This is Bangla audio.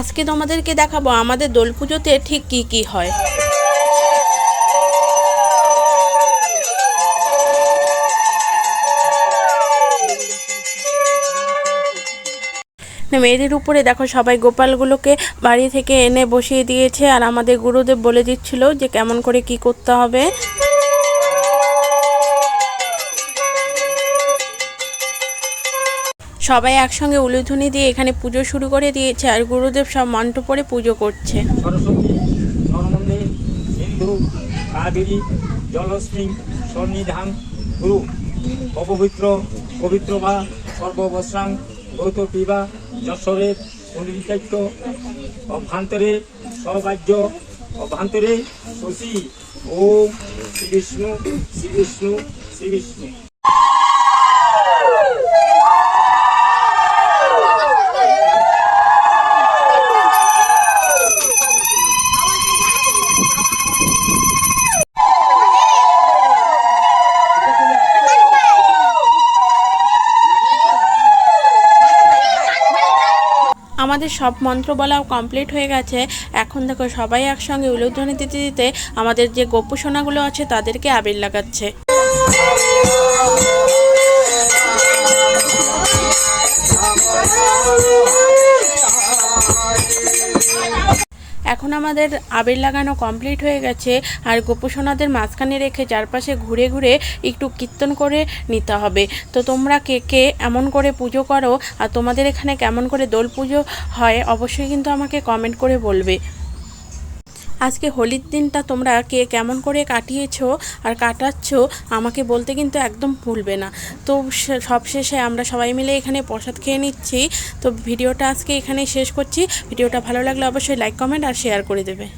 আজকে তোমাদেরকে দেখাবো আমাদের দোল পুজোতে ঠিক কি কি হয়। মেয়েদের উপরে দেখো সবাই গোপালগুলোকে বাড়ি থেকে এনে বসিয়ে দিয়েছে আর আমাদের গুরুদেব বলে দিচ্ছিল যে কেমন করে কি করতে হবে। সবাই একসঙ্গে উলুধ্বনি দিয়ে এখানে পুজো শুরু করে দিয়েছে আর গুরুদেব সব মন্ত্র পড়ে পুজো করছে। সরস্বতী নর্মদে সিন্ধু, কাবেরী জলস্মিং সন্নিধান, গুরু, অপবিত্র, পবিত্র বা সর্ববস্রাং গৌত পিবা যশোরের পুনরিচাক্য অভ্যন্তরে, সৌভাগ্য, অভ্যন্তরে, শশী। ওম শ্রী বিষ্ণু শ্রী বিষ্ণু, শ্রী আমাদের সব মন্ত্র বলা কমপ্লিট হয়ে গেছে। এখন দেখো সবাই একসঙ্গে উলুধ্বনি দিতে দিতে আমাদের যে গোপ্য সোনাগুলো আছে তাদেরকে আবির লাগাচ্ছে। এখন আমাদের আবির লাগানো কমপ্লিট হয়ে গেছে। আর গোপসোনাদের মাঝখানে রেখে চারপাশে ঘুরে ঘুরে একটু কীর্তন করে নিতে হবে। তো তোমরা কে কে এমন করে পুজো করো, আর তোমাদের এখানে কেমন করে দোল পুজো হয়, অবশ্যই কিন্তু আমাকে কমেন্ট করে বলবে। আজকে হোলির দিনটা তোমরা কে কেমন করে কাটিয়েছ আর কাটাচ্ছ আমাকে বলতে কিন্তু একদম ভুলবে না। তো সবশেষে আমরা সবাই মিলে এখানে প্রসাদ খেয়ে নিচ্ছি। তো ভিডিওটা আজকে এখানে শেষ করছি। ভিডিওটা ভালো লাগলে অবশ্যই লাইক কমেন্ট আর শেয়ার করে দেবে।